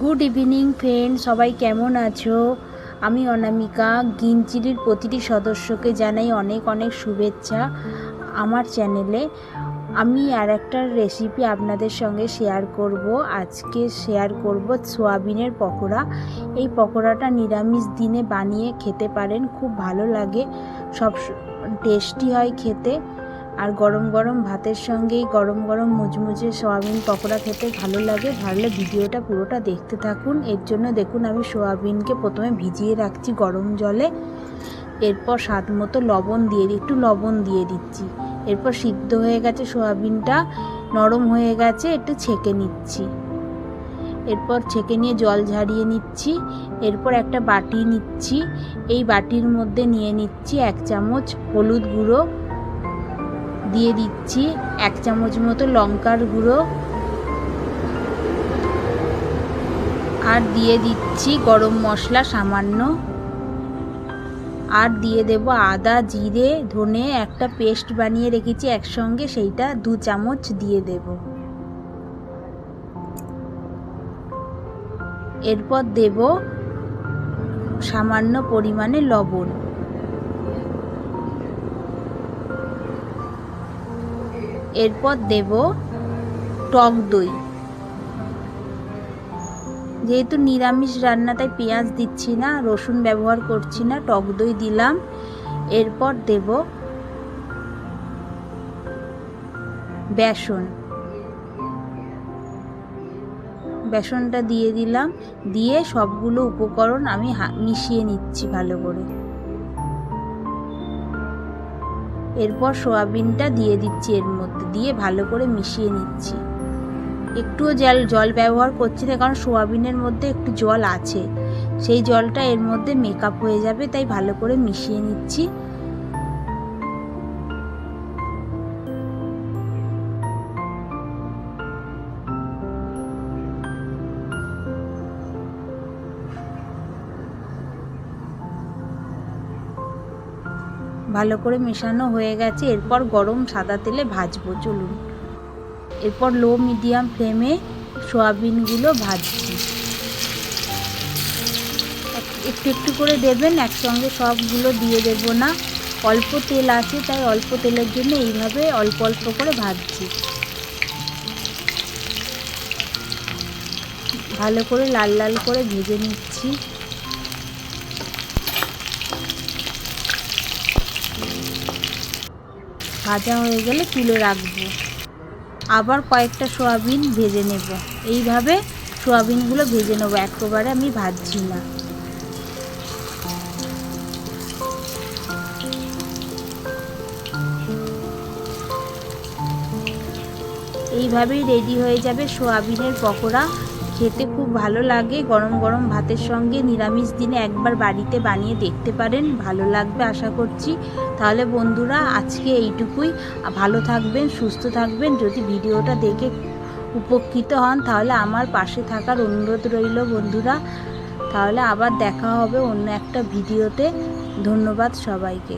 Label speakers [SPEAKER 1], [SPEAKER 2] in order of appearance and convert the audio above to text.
[SPEAKER 1] Good evening friend সবাই কেমন আছো? আমি অনামিকা, গিনচিলির প্রতিটি সদস্যকে জানাই অনেক অনেক শুভেচ্ছা আমার চ্যানেলে আমি আর একটা রেসিপি আপনাদের সঙ্গে শেয়ার করব। আজকে শেয়ার করব সোয়াবিনের পকোড়া। এই পকোড়াটা নিরামিষ দিনে বানিয়ে খেতে পারেন, খুব ভালো লাগে। সব টেস্টি হয় খেতে। আর গরম গরম ভাতের সঙ্গেই গরম গরম মুচমুচে সোয়াবিন পকোড়া খেতে ভালো লাগে ভালো ভিডিওটা পুরোটা দেখতে থাকুন। এর জন্য দেখুন, আমি সোয়াবিনকে প্রথমে ভিজিয়ে রাখছি গরম জলে। এরপর স্বাদ মতো লবণ দিয়ে দিই একটু লবণ দিয়ে দিচ্ছি। এরপর সিদ্ধ হয়ে গেছে সোয়াবিনটা, নরম হয়ে গেছে, একটু ছেঁকে নিচ্ছি। এরপর ছেঁকে নিয়ে জল ঝাড়িয়ে নিচ্ছি। এরপর একটা বাটি নিচ্ছি। এই বাটির মধ্যে নিয়ে নিচ্ছি এক চামচ হলুদ গুঁড়ো দিয়ে দিচ্ছি এক চামচ মতো লঙ্কার গুঁড়ো। আর দিয়ে দিচ্ছি গরম মশলা সামান্য। আর দিয়ে দেব আদা, জিরে, ধনে, একটা পেস্ট বানিয়ে রেখেছি একসঙ্গে, সেইটা দু চামচ দিয়ে দেব। এরপর দেব সামান্য পরিমাণে লবণ। এরপর দেব টক দই। যেহেতু নিরামিষ রান্না, তাই পেঁয়াজ দিচ্ছি না, রসুন ব্যবহার করছি না, টক দই দিলাম। এরপর দেব বেসন। বেসনটা দিয়ে দিলাম, দিয়ে সবগুলো উপকরণ আমি মিশিয়ে নিচ্ছি ভালো করে। এরপর সোয়াবিনটা দিয়ে দিচ্ছি এর মধ্যে দিয়ে ভালো করে মিশিয়ে নিচ্ছি। একটুও জল জল ব্যবহার করছি না, কারণ সোয়াবিনের মধ্যে একটু জল আছে। সেই জলটা এর মধ্যে মেকআপ হয়ে যাবে, তাই ভালো করে মিশিয়ে নিচ্ছি। ভালো করে মেশানো হয়ে গেছে। এরপর গরম সাদা তেলে ভাজবো, চলুন। এরপর লো মিডিয়াম ফ্লেমে সোয়াবিনগুলো ভাজছি। একটু একটু করে দেবেন, একসঙ্গে সবগুলো দিয়ে দেব না। অল্প তেল আছে, তাই অল্প তেলের জন্য এইভাবে অল্প অল্প করে ভাজছি। ভালো করে লাল লাল করে ভেজে নিচ্ছি। ভাজা হয়ে গেলে তুলে রাখব। আবার কয়েকটা সোয়াবিন ভেজে নেব। এইভাবে সোয়াবিনগুলো ভেজে নেব। একেবারে আমি ভাজছি না। এইভাবেই রেডি হয়ে যাবে সোয়াবিনের পকোড়া। খেতে খুব ভালো লাগে। গরম গরম ভাতের সঙ্গে নিরামিষ দিনে একবার বাড়িতে বানিয়ে দেখতে পারেন। ভালো লাগবে আশা করছি। তাহলে বন্ধুরা, আজকে এইটুকুই। ভালো থাকবেন, সুস্থ থাকবেন। যদি ভিডিওটা দেখে উপকৃত হন, তাহলে আমার পাশে থাকার অনুরোধ রইল বন্ধুরা। তাহলে আবার দেখা হবে অন্য একটা ভিডিওতে। ধন্যবাদ সবাইকে।